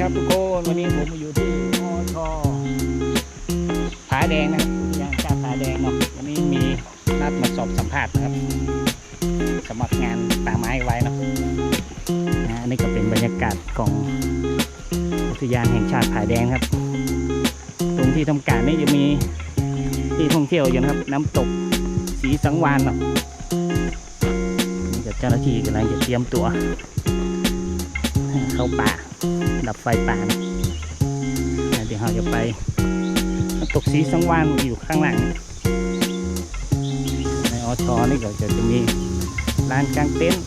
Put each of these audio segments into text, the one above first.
ครับทุกคนวันนี้ผมมาอยู่ที่อทอผาแดงนะครับอุทยานชาผาแดงเนาะวันนี้มีนัดมาสอบสัมภาษณ์นะครับสมัครงานป่าไม้ไว้เนาะนะอันนี้ก็เป็นบรรยากาศของอุทยานแห่งชาติผาแดงครับ ตรงที่ทำการนี่จะมีที่ท่องเที่ยวอยู่นะครับ น้ำตกสีสังวานเนาะมีเจ้าหน้าที่กำลังจะเตรียมตัวเข้าป่า ดับไฟป่านะเดี๋ยวเราจะไปตกสีสังวานอยู่ข้างหลัง ในอชอนี่ก็จะจะมีลานกลางเต็นท์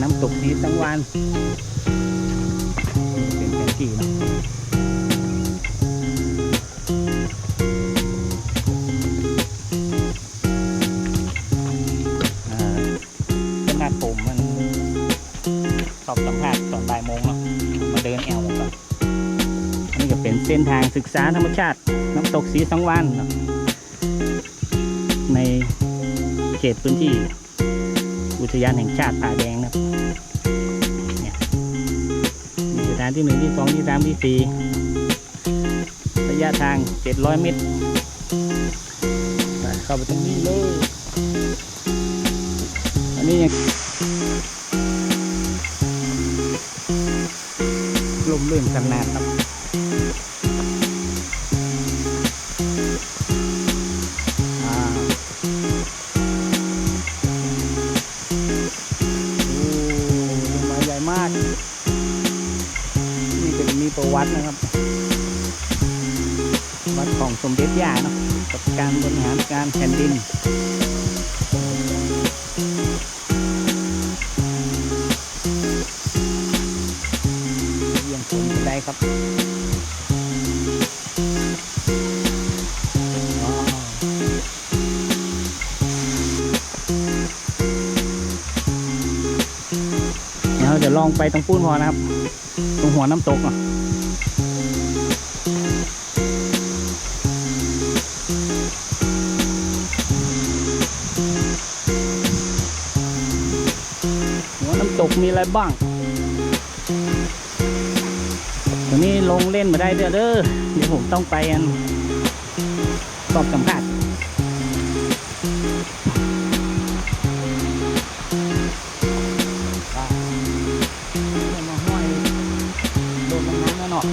น้ำตกสีสังวานเป็นแผนที่นะ เส้นทางศึกษาธรรมชาติน้ำตกสีสังวานในเขตพื้นที่อุทยานแห่งชาติป่าแดงนะเนี่ยมีสถานที่หนึ่งที่สองที่สามที่สี่ระยะทาง 700 เมตร เข้าไปตรงนี้เลยอันนี้ยังลมลื่นขนาดครับ วัตินะครับ วัดของสมเด็จย่าเนาะกับการบริหารการแผ่นดินเยี่ยมชมกันได้ครับว้าวเดี๋ยวเราจะลองไปตรงปูนพอนะครับ ตรงหัวน้ำตกอะ กมีอะไรบ้างวันนี้ลงเล่นมาได้เด้อเด้อเดี๋ยวผมต้องไปอันสอบสัมภาษณ์ไปเอามาห้อยโดนลงน้ำแล้วเนาะ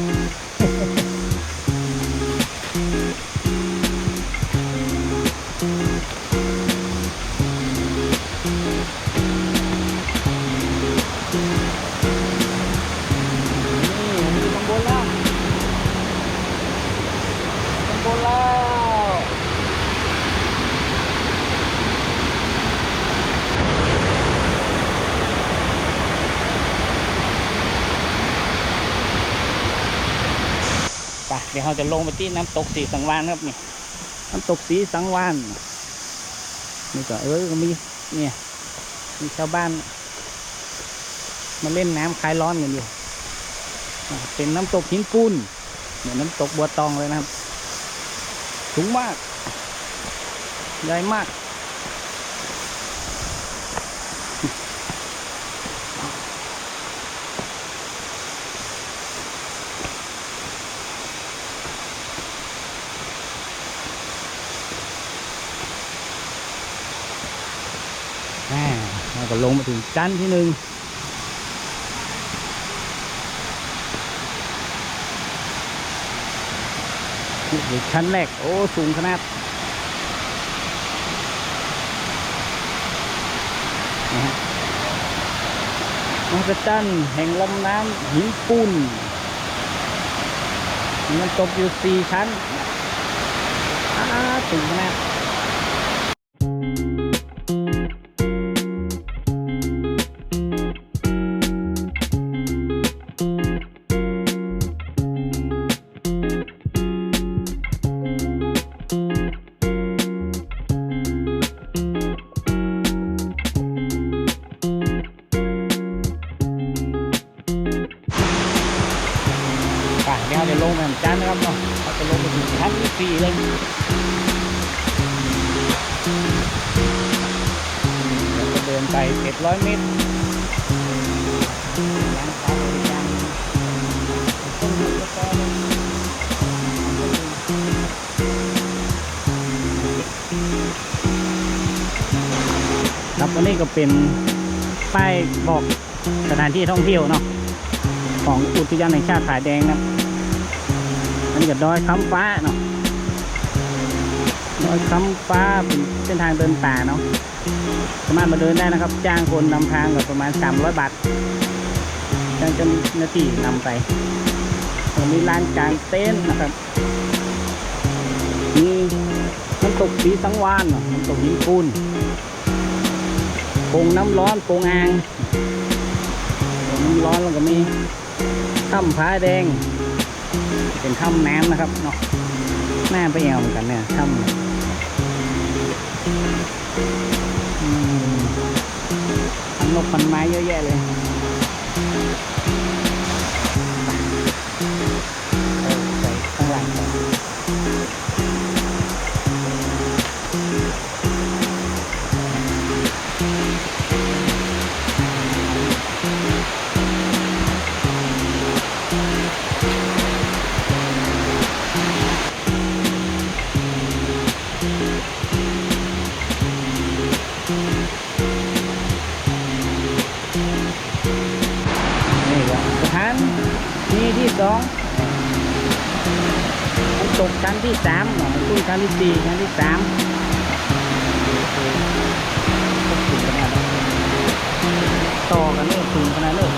จะลงไปที่น้ำตกสีสังวานครับนี่น้ำตกสีสังวานนี่ก็เออก็มีเนี่ยมีชาวบ้านมาเล่นน้ำคลายร้อนกันอยู่เป็นน้ำตกหินปูนเหมือนน้ำตกบัวตองเลยนะครับสูงมากใหญ่มาก อ่าเรา ก็ลงมาถึงชั้นที่หนึ่งนี่ชั้นแรกโอ้สูงขนาดนะฮะมหัศจรรย์แห่งลำน้ำหินปูนมันตกอยู่สี่ชั้นอ้าสูงขนาด เจ็ดร้อยเมตรตรครับวันนี้ก็เป็นป้ายบอกสถานที่ท่องเที่ยวเนาะของอุทยานแห่งชาติสายแดงนะอันนี้ก็ดอยคำฟ้าเนาะดอยคำฟ้าเป็นเส้นทางเดินป่าเนาะ สามารถมาเดินได้นะครับ จ้างคนนำทางกับประมาณ 300 บาทจ้างเจ้าหน้าที่นำไปตรงนี้ร้านกลางเต็นท์นะครับมีน้ำตกสีสังวานน้ำตกหินปูนโป่งน้ำร้อนโป่งอ่างโป่งน้ำร้อนแล้วก็มีถ้ำผาแดง เป็นถ้ำน้ำนะครับเนาะหน้าไปแอวเหมือนกันเนี่ยถ้ำ นกพันไม้เยอะแยะเลย กชั้นที่สามเนาะขึ้นชั้นที่สี่ชั้นที่สามต่อกันเลยถึงขนาดเลย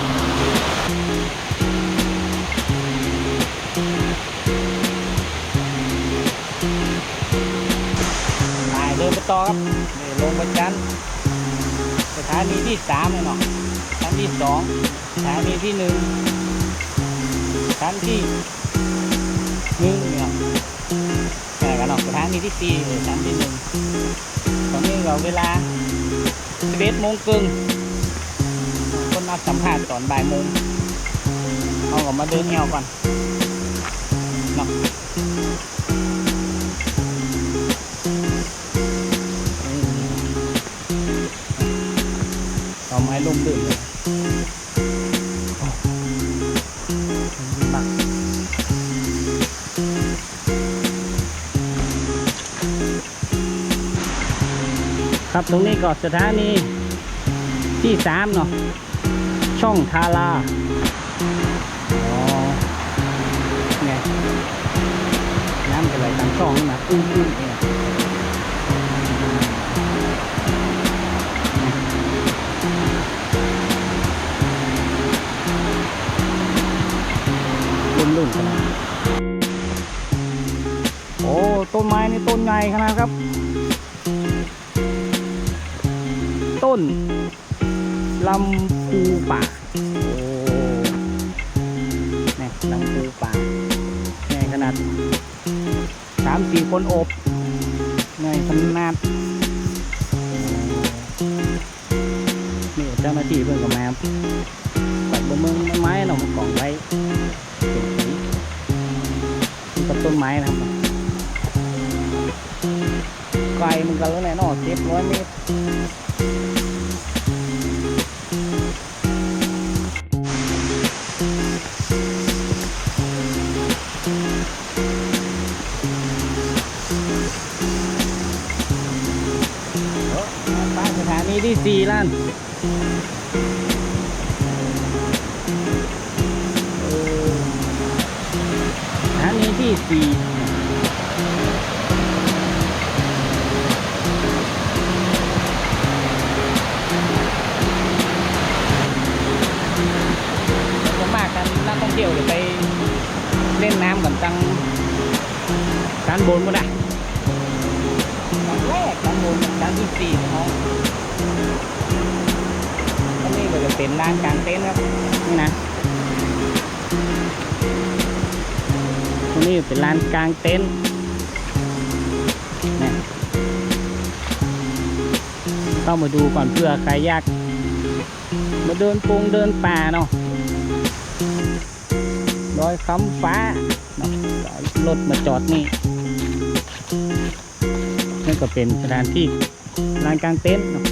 ไปเดินไปต่อครับนี่ลงไปชั้นสถานีที่สามเลยเนาะชั้นที่สองสถานีที่หนึ่งชั้นที่ นเนาะสถานีที่สี่เลยชั้นที่หนึ่งตอนนี้เราเวลาสิบเอ็ดโมงครึ่งคนนัดสัมภาษณ์ตอนบ่ายโมงเอาออกมาเดินแอวก่อนเนาะเอาไม้ลงดื่มเลย ครับตรงนี้ก็สถานีที่สามเนาะช่องทาราอ๋อไงน้ำจะไหลตามช่องนี่นะอื้อๆเนี่ยลุ่มๆขนาดโอ้ต้นไม้นี่ต้นใหญ่ขนาดครับ ต้นลำพูป่าโอ้นี่ลำพูป่าใหญ่ขนาดสามสี่คนอบใหญ่ขนาดนี่เจ้าหน้าที่เพื่อนกับแมวตัดบนมืองไม้เนาะมกล่องไว้กับต้นไม้นะครับไกลมันกันแล้วแน่นอนเจ็ดร้อยเมตร มีที่สี่ล้านออสถานีที่สี่ส่วนมากกันนักท่องเที่ยวจะไปเล่นน้ำกันตังด้านบนก็ได้ตอนแรกด้านบนด้านที่สี่ของ อันนี้ก็จะเป็นร้านกลางเต็นท์ครับนี่นะตรงนี้เป็นลานกลางเต็นท์เนี่ยเข้ามาดูก่อนเพื่อใครอยากมาเดินปงเดินป่าเนาะดอยคำฟ้าเนาะเอารถมาจอดนี่นั่นก็เป็นสถานที่ลานกลางเต็นท์เนาะ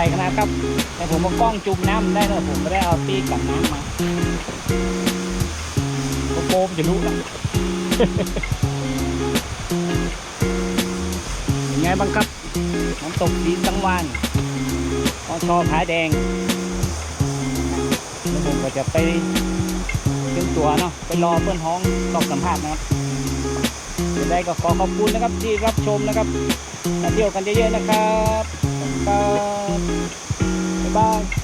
สขนาดครับ แต่ผมเอากล้องจุ่มน้ำได้นะผมไม่ได้เอาตีกับน้ำมาโกโปมจะรู้แล้วยังไงบ้างครับน้ำตกสีสังวานอชอผาแดงแล้วผมก็จะไปเตรียมตัวเนาะไปรอเพื่อนท้องตอบสัมภาษณ์นะครับจะได้ก็ขอขอบคุณนะครับที่รับชมนะครับมาเที่ยวกันเยอะๆนะครับ 拜拜。拜拜